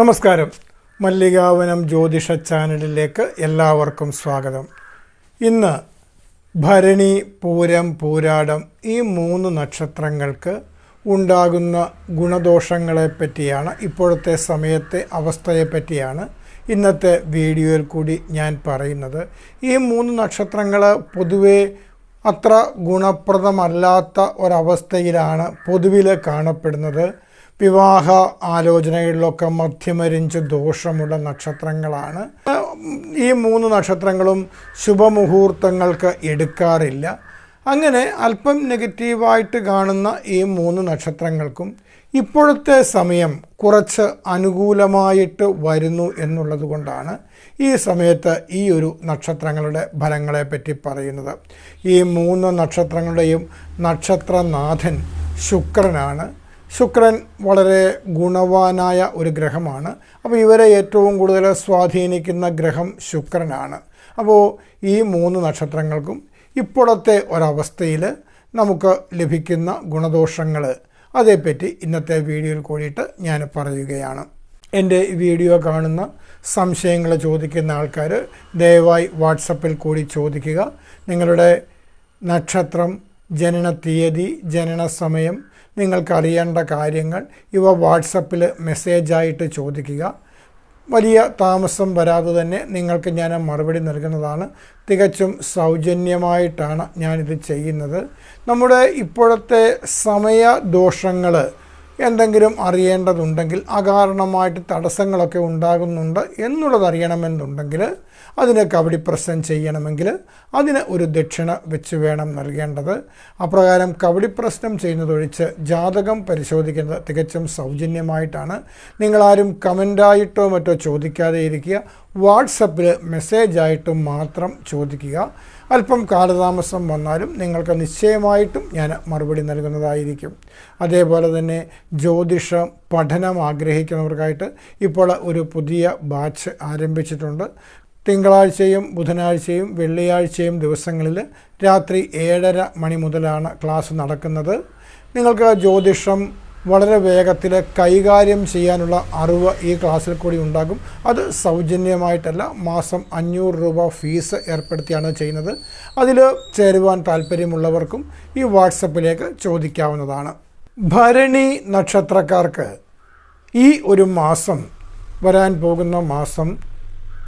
നമസ്കാരം. മല്ലികാവനം ജ്യോതിഷ ചാനലിലേക്ക് എല്ലാവർക്കും സ്വാഗതം. ഇന്ന് ഭരണി പൂരം പൂരാടം ഈ മൂന്ന് നക്ഷത്രങ്ങൾക്ക് ഉണ്ടാകുന്ന ഗുണദോഷങ്ങളെ പറ്റിയാണ് ഇപ്പോഴത്തെ സമയത്തെ അവസ്ഥയെ പറ്റിയാണ് ഇന്നത്തെ വീഡിയോയിൽ കൂടി ഞാൻ പറയുന്നത്. ഈ മൂന്ന് നക്ഷത്രങ്ങൾ പൊതുവേ അത്ര ഗുണപ്രദമല്ലാത്ത ഒരവസ്ഥയിലാണ് പൊതുവിൽ കാണപ്പെടുന്നത്. വിവാഹ ആലോചനകളിലൊക്കെ മധ്യമരിഞ്ച് ദോഷമുള്ള നക്ഷത്രങ്ങളാണ്. ഈ മൂന്ന് നക്ഷത്രങ്ങളും ശുഭമുഹൂർത്തങ്ങൾക്ക് എടുക്കാറില്ല. അങ്ങനെ അല്പം നെഗറ്റീവായിട്ട് കാണുന്ന ഈ മൂന്ന് നക്ഷത്രങ്ങൾക്കും ഇപ്പോഴത്തെ സമയം കുറച്ച് അനുകൂലമായിട്ട് വരുന്നു എന്നുള്ളത് കൊണ്ടാണ് ഈ സമയത്ത് ഈ ഒരു നക്ഷത്രങ്ങളുടെ ഫലങ്ങളെ പറ്റി പറയുന്നത്. ഈ മൂന്ന് നക്ഷത്രങ്ങളുടെയും നക്ഷത്രനാഥൻ ശുക്രനാണ്. ശുക്രൻ വളരെ ഗുണവാനായ ഒരു ഗ്രഹമാണ്. അപ്പോൾ ഇവരെ ഏറ്റവും കൂടുതൽ സ്വാധീനിക്കുന്ന ഗ്രഹം ശുക്രനാണ്. അപ്പോൾ ഈ മൂന്ന് നക്ഷത്രങ്ങൾക്കും ഇപ്പോഴത്തെ ഒരവസ്ഥയിൽ നമുക്ക് ലഭിക്കുന്ന ഗുണദോഷങ്ങൾ അതേപ്പറ്റി ഇന്നത്തെ വീഡിയോയിൽ കൂടിയിട്ട് ഞാൻ പറയുകയാണ്. എന്റെ വീഡിയോ കാണുന്ന സംശയങ്ങൾ ചോദിക്കുന്ന ആൾക്കാർ ദയവായി വാട്സപ്പിൽ കൂടി ചോദിക്കുക. നിങ്ങളുടെ നക്ഷത്രം ജനന തീയതി ജനന സമയം നിങ്ങൾക്കറിയേണ്ട കാര്യങ്ങൾ ഇവ വാട്സപ്പിൽ മെസ്സേജായിട്ട് ചോദിക്കുക. വലിയ താമസം വരാതെ തന്നെ നിങ്ങൾക്ക് ഞാൻ മറുപടി നൽകുന്നതാണ്. തികച്ചും സൗജന്യമായിട്ടാണ് ഞാനിത് ചെയ്യുന്നത്. നമ്മുടെ ഇപ്പോഴത്തെ സമയദോഷങ്ങൾ എന്തെങ്കിലും അറിയേണ്ടതുണ്ടെങ്കിൽ അകാരണമായിട്ട് തടസ്സങ്ങളൊക്കെ ഉണ്ടാകുന്നുണ്ട് എന്നുള്ളത് അറിയണമെന്നുണ്ടെങ്കിൽ അതിന് കവടി പ്രശ്നം ചെയ്യണമെങ്കിൽ അതിന് ഒരു ദക്ഷിണ വെച്ച് വേണം നൽകേണ്ടത്. അപ്രകാരം കവടി പ്രശ്നം ചെയ്യുന്നതൊഴിച്ച് ജാതകം പരിശോധിക്കുന്നത് തികച്ചും സൗജന്യമായിട്ടാണ്. നിങ്ങളാരും കമന്റായിട്ടോ മറ്റോ ചോദിക്കാതെ ഇരിക്കുക. വാട്സപ്പിൽ മെസ്സേജായിട്ടും മാത്രം ചോദിക്കുക. അല്പം കാലതാമസം വന്നാലും നിങ്ങൾക്ക് നിശ്ചയമായിട്ടും ഞാൻ മറുപടി നൽകുന്നതായിരിക്കും. അതേപോലെ തന്നെ ജ്യോതിഷ പഠനം ആഗ്രഹിക്കുന്നവർക്കായിട്ട് ഇപ്പോൾ ഒരു പുതിയ ബാച്ച് ആരംഭിച്ചിട്ടുണ്ട്. തിങ്കളാഴ്ചയും ബുധനാഴ്ചയും വെള്ളിയാഴ്ചയും ദിവസങ്ങളിൽ രാത്രി ഏഴര മണി മുതലാണ് ക്ലാസ് നടക്കുന്നത്. നിങ്ങൾക്ക് ജ്യോതിഷം വളരെ വേഗത്തിൽ കൈകാര്യം ചെയ്യാനുള്ള അറിവ് ഈ ക്ലാസ്സിൽ കൂടി ഉണ്ടാകും. അത് സൗജന്യമായിട്ടല്ല മാസം അഞ്ഞൂറ് രൂപ ഫീസ് ഏർപ്പെടുത്തിയാണ് ചെയ്യുന്നത്. അതിൽ ചേരുവാൻ താല്പര്യമുള്ളവർക്കും ഈ വാട്സപ്പിലേക്ക് ചോദിക്കാവുന്നതാണ്. ഭരണി നക്ഷത്രക്കാർക്ക് ഈ ഒരു മാസം വരാൻ പോകുന്ന മാസം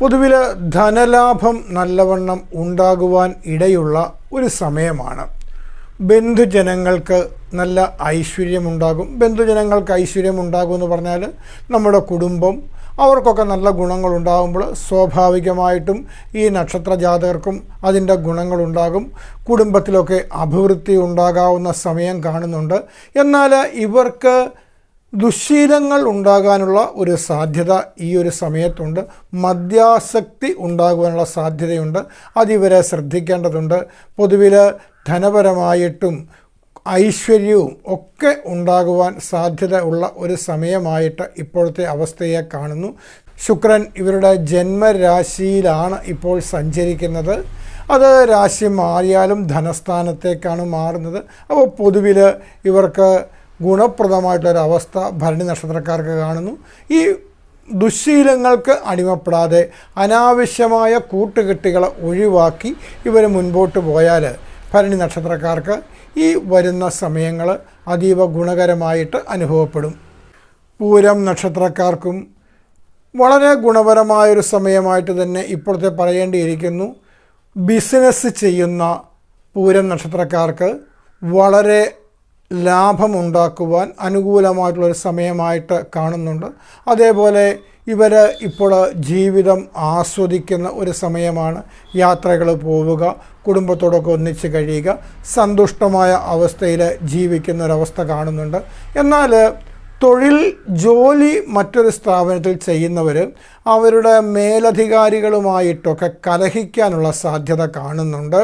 പൊതുവിൽ ധനലാഭം നല്ലവണ്ണം ഉണ്ടാകുവാൻ ഇടയുള്ള ഒരു സമയമാണ്. ബന്ധുജനങ്ങൾക്ക് നല്ല ഐശ്വര്യമുണ്ടാകും. ബന്ധുജനങ്ങൾക്ക് ഐശ്വര്യമുണ്ടാകും എന്ന് പറഞ്ഞാൽ നമ്മുടെ കുടുംബം അവർക്കൊക്കെ നല്ല ഗുണങ്ങളുണ്ടാകുമ്പോൾ സ്വാഭാവികമായിട്ടും ഈ നക്ഷത്ര ജാതകർക്കും അതിന്റെ ഗുണങ്ങളുണ്ടാകും. കുടുംബത്തിലൊക്കെ അഭിവൃദ്ധി ഉണ്ടാകാവുന്ന സമയം കാണുന്നുണ്ട്. എന്നാൽ ഇവർക്ക് ദുശ്ശീലങ്ങൾ ഉണ്ടാകാനുള്ള ഒരു സാധ്യത ഈ ഒരു സമയത്തുണ്ട്. മദ്യാസക്തി ഉണ്ടാകുവാനുള്ള സാധ്യതയുണ്ട്. അതിവരെ ശ്രദ്ധിക്കേണ്ടതുണ്ട്. പൊതുവിൽ ധനപരമായിട്ടും ഐശ്വര്യവും ഒക്കെ ഉണ്ടാകുവാൻ സാധ്യത ഉള്ള ഒരു സമയമായിട്ട് ഇപ്പോഴത്തെ അവസ്ഥയെ കാണുന്നു. ശുക്രൻ ഇവരുടെ ജന്മരാശിയിലാണ് ഇപ്പോൾ സഞ്ചരിക്കുന്നത്. അത് രാശി മാറിയാലും ധനസ്ഥാനത്തേക്കാണ് മാറുന്നത്. അപ്പോൾ പൊതുവിൽ ഇവർക്ക് ഗുണപ്രദമായിട്ടുള്ളൊരവസ്ഥ ഭരണി നക്ഷത്രക്കാർക്ക് കാണുന്നു. ഈ ദുശ്ശീലങ്ങൾക്ക് അടിമപ്പെടാതെ അനാവശ്യമായ കൂട്ടുകെട്ടുകളെ ഒഴിവാക്കി ഇവർ മുൻപോട്ട് പോയാൽ ഭരണി നക്ഷത്രക്കാർക്ക് ഈ വരുന്ന സമയങ്ങൾ അതീവ ഗുണകരമായിട്ട് അനുഭവപ്പെടും. പൂരം നക്ഷത്രക്കാർക്കും വളരെ ഗുണപരമായൊരു സമയമായിട്ട് തന്നെ ഇപ്പോഴത്തെ പറയേണ്ടിയിരിക്കുന്നു. ബിസിനസ് ചെയ്യുന്ന പൂരം നക്ഷത്രക്കാർക്ക് വളരെ ലാഭമുണ്ടാക്കുവാൻ അനുകൂലമായിട്ടുള്ളൊരു സമയമായിട്ട് കാണുന്നുണ്ട്. അതേപോലെ ഇവർ ഇപ്പോൾ ജീവിതം ആസ്വദിക്കുന്ന ഒരു സമയമാണ്. യാത്രകൾ പോവുക കുടുംബത്തോടൊക്കെ ഒന്നിച്ച് കഴിയുക സന്തുഷ്ടമായ അവസ്ഥയിൽ ജീവിക്കുന്ന ഒരവസ്ഥ കാണുന്നുണ്ട്. എന്നാൽ തൊഴിൽ ജോലി മറ്റൊരു സ്ഥാപനത്തിൽ ചെയ്യുന്നവർ അവരുടെ മേലധികാരികളുമായിട്ടൊക്കെ കലഹിക്കാനുള്ള സാധ്യത കാണുന്നുണ്ട്.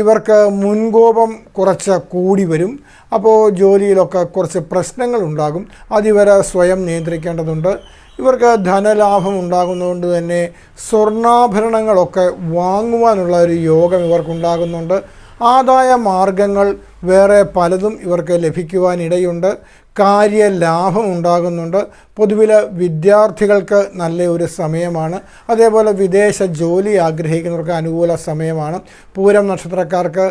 ഇവർക്ക് മുൻകോപം കുറച്ച് കൂടി വരും. അപ്പോൾ ജോലിയിലൊക്കെ കുറച്ച് പ്രശ്നങ്ങളുണ്ടാകും അതിവരെ സ്വയം നിയന്ത്രിക്കേണ്ടതുണ്ട്. ഇവർക്ക് ധനലാഭം ഉണ്ടാകുന്നതുകൊണ്ട് തന്നെ സ്വർണാഭരണങ്ങളൊക്കെ വാങ്ങുവാനുള്ള ഒരു യോഗം ഇവർക്കുണ്ടാകുന്നുണ്ട്. ആദായ മാർഗങ്ങൾ വേറെ പലതും ഇവർക്ക് ലഭിക്കുവാനിടയുണ്ട്. കാര്യലാഭം ഉണ്ടാകുന്നുണ്ട്. പൊതുവിൽ വിദ്യാർത്ഥികൾക്ക് നല്ല ഒരു സമയമാണ്. അതേപോലെ വിദേശ ജോലി ആഗ്രഹിക്കുന്നവർക്ക് അനുകൂല സമയമാണ്. പൂരം നക്ഷത്രക്കാർക്ക്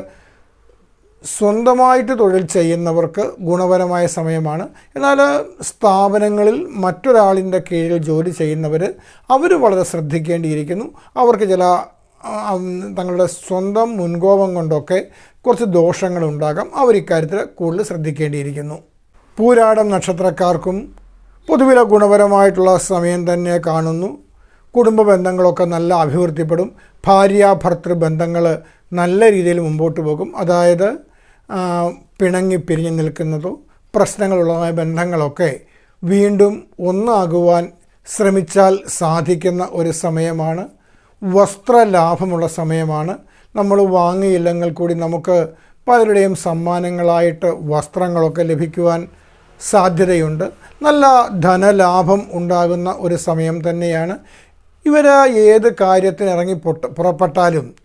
സ്വന്തമായിട്ട് തൊഴിൽ ചെയ്യുന്നവർക്ക് ഗുണപരമായ സമയമാണ്. എന്നാൽ സ്ഥാപനങ്ങളിൽ മറ്റൊരാളിന്റെ കീഴിൽ ജോലി ചെയ്യുന്നവർ അവർ വളരെ ശ്രദ്ധിക്കേണ്ടിയിരിക്കുന്നു. അവർക്ക് ചില തങ്ങളുടെ സ്വന്തം മുൻകോപം കൊണ്ടൊക്കെ കുറച്ച് ദോഷങ്ങളുണ്ടാകാം. അവർ ഇക്കാര്യത്തിൽ കൂടുതൽ ശ്രദ്ധിക്കേണ്ടിയിരിക്കുന്നു. പൂരാടം നക്ഷത്രക്കാർക്കും പൊതുവില ഗുണപരമായിട്ടുള്ള സമയം തന്നെ കാണുന്നു. കുടുംബ ബന്ധങ്ങളൊക്കെ നല്ല അഭിവൃദ്ധിപ്പെടും. ഭാര്യ ഭർത്തൃ ബന്ധങ്ങൾ നല്ല രീതിയിൽ മുമ്പോട്ട് പോകും. അതായത് പിണങ്ങി പിരിഞ്ഞു നിൽക്കുന്നതോ പ്രശ്നങ്ങളുള്ളതായ ബന്ധങ്ങളൊക്കെ വീണ്ടും ഒന്നാകുവാൻ ശ്രമിച്ചാൽ സാധിക്കുന്ന ഒരു സമയമാണ്. വസ്ത്രലാഭമുള്ള സമയമാണ്. നമ്മൾ വാങ്ങിയില്ലെങ്കിൽ കൂടി നമുക്ക് പലരുടെയും സമ്മാനങ്ങളായിട്ട് വസ്ത്രങ്ങളൊക്കെ ലഭിക്കുവാൻ സാധ്യതയുണ്ട്. നല്ല ധനലാഭം ഉണ്ടാകുന്ന ഒരു സമയം തന്നെയാണ്. ഇവർ ഏത് കാര്യത്തിനിറങ്ങി പൊട്ട പുറപ്പെട്ടാലും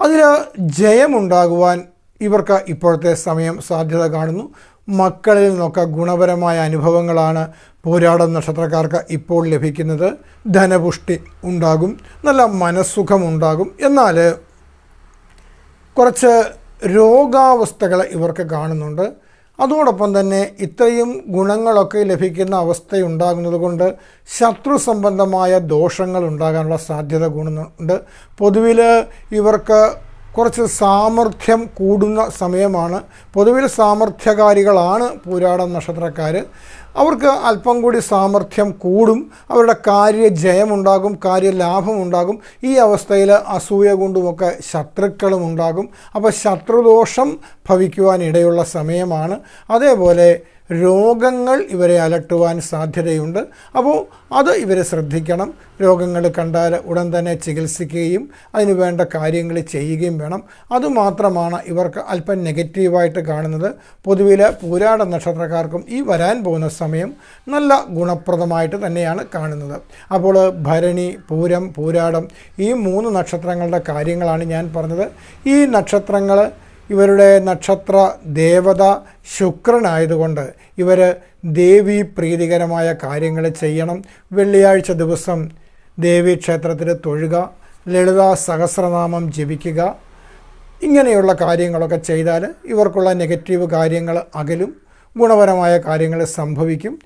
അതിൽ ജയമുണ്ടാകുവാൻ ഇവർക്ക് ഇപ്പോഴത്തെ സമയം സാധ്യത കാണുന്നു. മക്കളിൽ നിന്നൊക്കെ ഗുണപരമായ അനുഭവങ്ങളാണ് പോരാടം നക്ഷത്രക്കാർക്ക് ഇപ്പോൾ ലഭിക്കുന്നത്. ധനപുഷ്ടി ഉണ്ടാകും നല്ല മനസ്സുഖമുണ്ടാകും എന്നാൽ കുറച്ച് രോഗാവസ്ഥകൾ ഇവർക്ക് കാണുന്നുണ്ട്. അതോടൊപ്പം തന്നെ ഇത്രയും ഗുണങ്ങളൊക്കെ ലഭിക്കുന്ന അവസ്ഥയുണ്ടാകുന്നത് കൊണ്ട് ശത്രു സംബന്ധമായ ദോഷങ്ങൾ ഉണ്ടാകാനുള്ള സാധ്യത കൂടുന്നുണ്ട്. പൊതുവിൽ ഇവർക്ക് കുറച്ച് സാമർഥ്യം കൂടുന്ന സമയമാണ്. പൊതുവിൽ സാമർഥ്യകാരികളാണ് പൂരാട നക്ഷത്രക്കാർ. അവർക്ക് അല്പം കൂടി സാമർഥ്യം കൂടും അവരുടെ കാര്യജയമുണ്ടാകും കാര്യലാഭമുണ്ടാകും ഈ അവസ്ഥയിൽ അസൂയ കൊണ്ടുമൊക്കെ ശത്രുക്കളും ഉണ്ടാകും. അപ്പോൾ ശത്രുദോഷം ഭവിക്കുവാനിടയുള്ള സമയമാണ്. അതേപോലെ രോഗങ്ങൾ ഇവരെ അലട്ടുവാൻ സാധ്യതയുണ്ട്. അപ്പോൾ അത് ഇവരെ ശ്രദ്ധിക്കണം. രോഗങ്ങൾ കണ്ടാൽ ഉടൻ തന്നെ ചികിത്സിക്കുകയും അതിന് വേണ്ട കാര്യങ്ങൾ ചെയ്യുകയും വേണം. അതുമാത്രമാണ് ഇവർക്ക് അല്പം നെഗറ്റീവായിട്ട് കാണുന്നത്. പൊതുവിൽ പൂരാട നക്ഷത്രക്കാർക്കും ഈ വരാൻ പോകുന്ന സമയം നല്ല ഗുണപ്രദമായിട്ട് തന്നെയാണ് കാണുന്നത്. അപ്പോൾ ഭരണി പൂരം പൂരാടം ഈ മൂന്ന് നക്ഷത്രങ്ങളുടെ കാര്യങ്ങളാണ് ഞാൻ പറഞ്ഞത്. ഈ നക്ഷത്രങ്ങൾ ഇവരുടെ നക്ഷത്ര ദേവത ശുക്രനായതുകൊണ്ട് ഇവർ ദേവി പ്രീതികരമായ കാര്യങ്ങൾ ചെയ്യണം. വെള്ളിയാഴ്ച ദിവസം ദേവി ക്ഷേത്രത്തിൽ തൊഴുക ലളിത സഹസ്രനാമം ജപിക്കുക. ഇങ്ങനെയുള്ള കാര്യങ്ങളൊക്കെ ചെയ്താൽ ഇവർക്കുള്ള നെഗറ്റീവ് കാര്യങ്ങൾ അകലും ഗുണപരമായ കാര്യങ്ങൾ സംഭവിക്കും.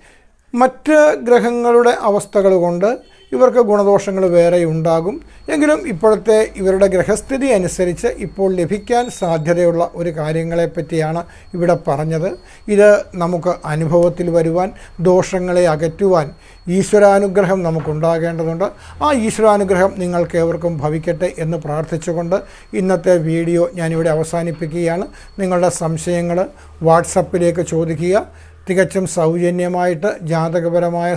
മറ്റ് ഗ്രഹങ്ങളുടെ അവസ്ഥകൾ കൊണ്ട് ഇവർക്ക് ഗുണദോഷങ്ങൾ വേറെ ഉണ്ടാകും. എങ്കിലും ഇപ്പോഴത്തെ ഇവരുടെ ഗ്രഹസ്ഥിതി അനുസരിച്ച് ഇപ്പോൾ ലഭിക്കാൻ സാധ്യതയുള്ള ഒരു കാര്യങ്ങളെ പറ്റിയാണ് ഇവിടെ പറഞ്ഞത്. ഇത് നമുക്ക് അനുഭവത്തിൽ വരുവാൻ ദോഷങ്ങളെ അകറ്റുവാൻ ഈശ്വരാനുഗ്രഹം നമുക്കുണ്ടാകേണ്ടതുണ്ട്. ആ ഈശ്വരാനുഗ്രഹം നിങ്ങൾക്ക് ഏവർക്കും ഭവിക്കട്ടെ എന്ന് പ്രാർത്ഥിച്ചുകൊണ്ട് ഇന്നത്തെ വീഡിയോ ഞാനിവിടെ അവസാനിപ്പിക്കുകയാണ്. നിങ്ങളുടെ സംശയങ്ങൾ വാട്സപ്പിലേക്ക് ചോദിക്കുക. തികച്ചും സൗജന്യമായിട്ട് ജാതകപരമായ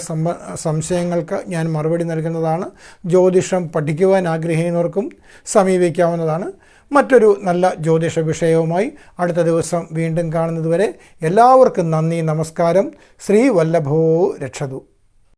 സംശയങ്ങൾക്ക് ഞാൻ മറുപടി നൽകുന്നതാണ്. ജ്യോതിഷം പഠിക്കുവാൻ ആഗ്രഹിക്കുന്നവർക്കും സമീപിക്കാവുന്നതാണ്. മറ്റൊരു നല്ല ജ്യോതിഷ വിഷയവുമായി അടുത്ത ദിവസം വീണ്ടും കാണുന്നതുവരെ എല്ലാവർക്കും നന്ദി നമസ്കാരം. ശ്രീ വല്ലഭോ രക്ഷതു.